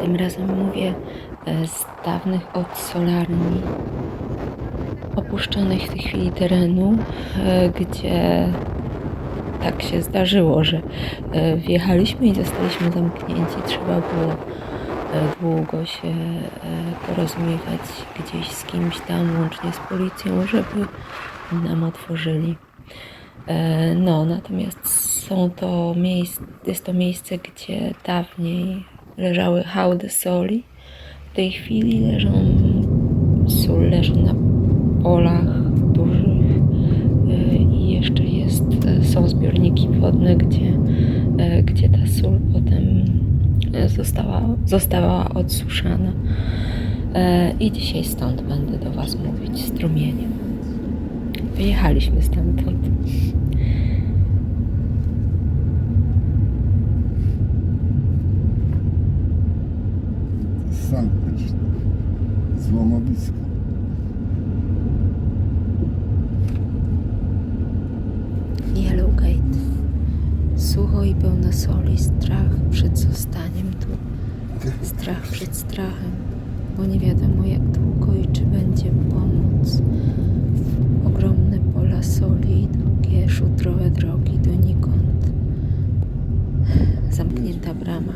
Tym razem mówię e, z dawnych od solarni, opuszczonych w tej chwili terenu, e, gdzie tak się zdarzyło, że e, wjechaliśmy i zostaliśmy zamknięci. Trzeba było długo się porozumiewać gdzieś z kimś tam, łącznie z policją, żeby nam otworzyli. No, natomiast są to miejsc, jest to miejsce, gdzie dawniej leżały hałdy soli. W tej chwili leżą, sól leży na polach dużych e, i jeszcze jest, są zbiorniki wodne, gdzie, e, gdzie ta sól potem e, została, została odsuszana. I dzisiaj stąd będę do Was mówić strumieniem. Wyjechaliśmy stamtąd. Złomowisko. Yellowgate. Sucho i pełno soli, strach przed zostaniem tu, strach przed strachem, bo nie wiadomo jak długo i czy będzie pomoc. Ogromne pola soli i długie, szutrowe drogi donikąd. Zamknięta brama.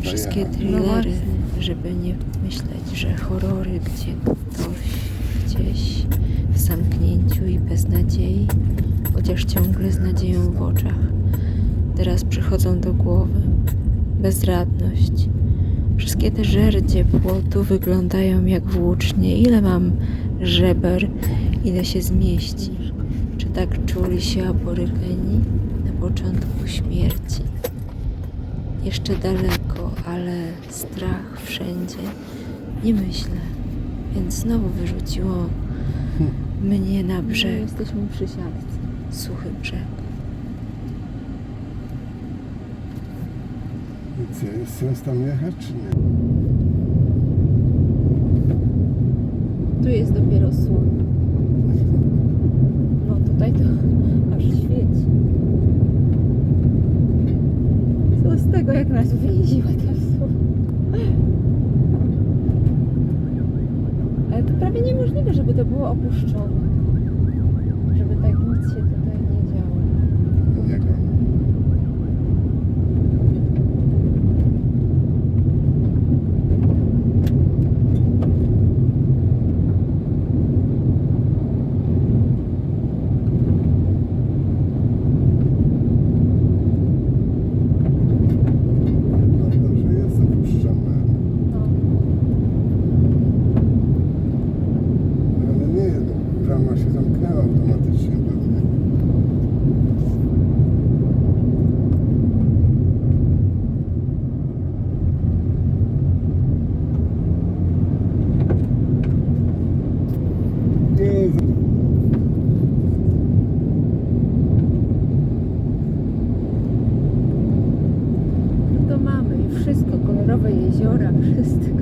Wszystkie thrillery, żeby nie myśleć, że horrory, gdzie ktoś gdzieś w zamknięciu i bez nadziei, chociaż ciągle z nadzieją w oczach. Teraz przychodzą do głowy bezradność. Wszystkie te żerdzie płotu wyglądają jak włócznie. Ile mam żeber, ile się zmieści. Czy tak czuli się aborygeni na początku śmierci? Jeszcze daleko, ale strach wszędzie. Nie myślę, więc znowu wyrzuciło mnie na brzeg. Jesteśmy przy siatce. Suchy brzeg. I co, jest sens tam jechać, czy nie? Tu jest dopiero sól. No tutaj to aż świeci. tego, jak nas uwięziła ta Ale to prawie niemożliwe, żeby to było opuszczone. Żeby tak nic się jeziora wszystko.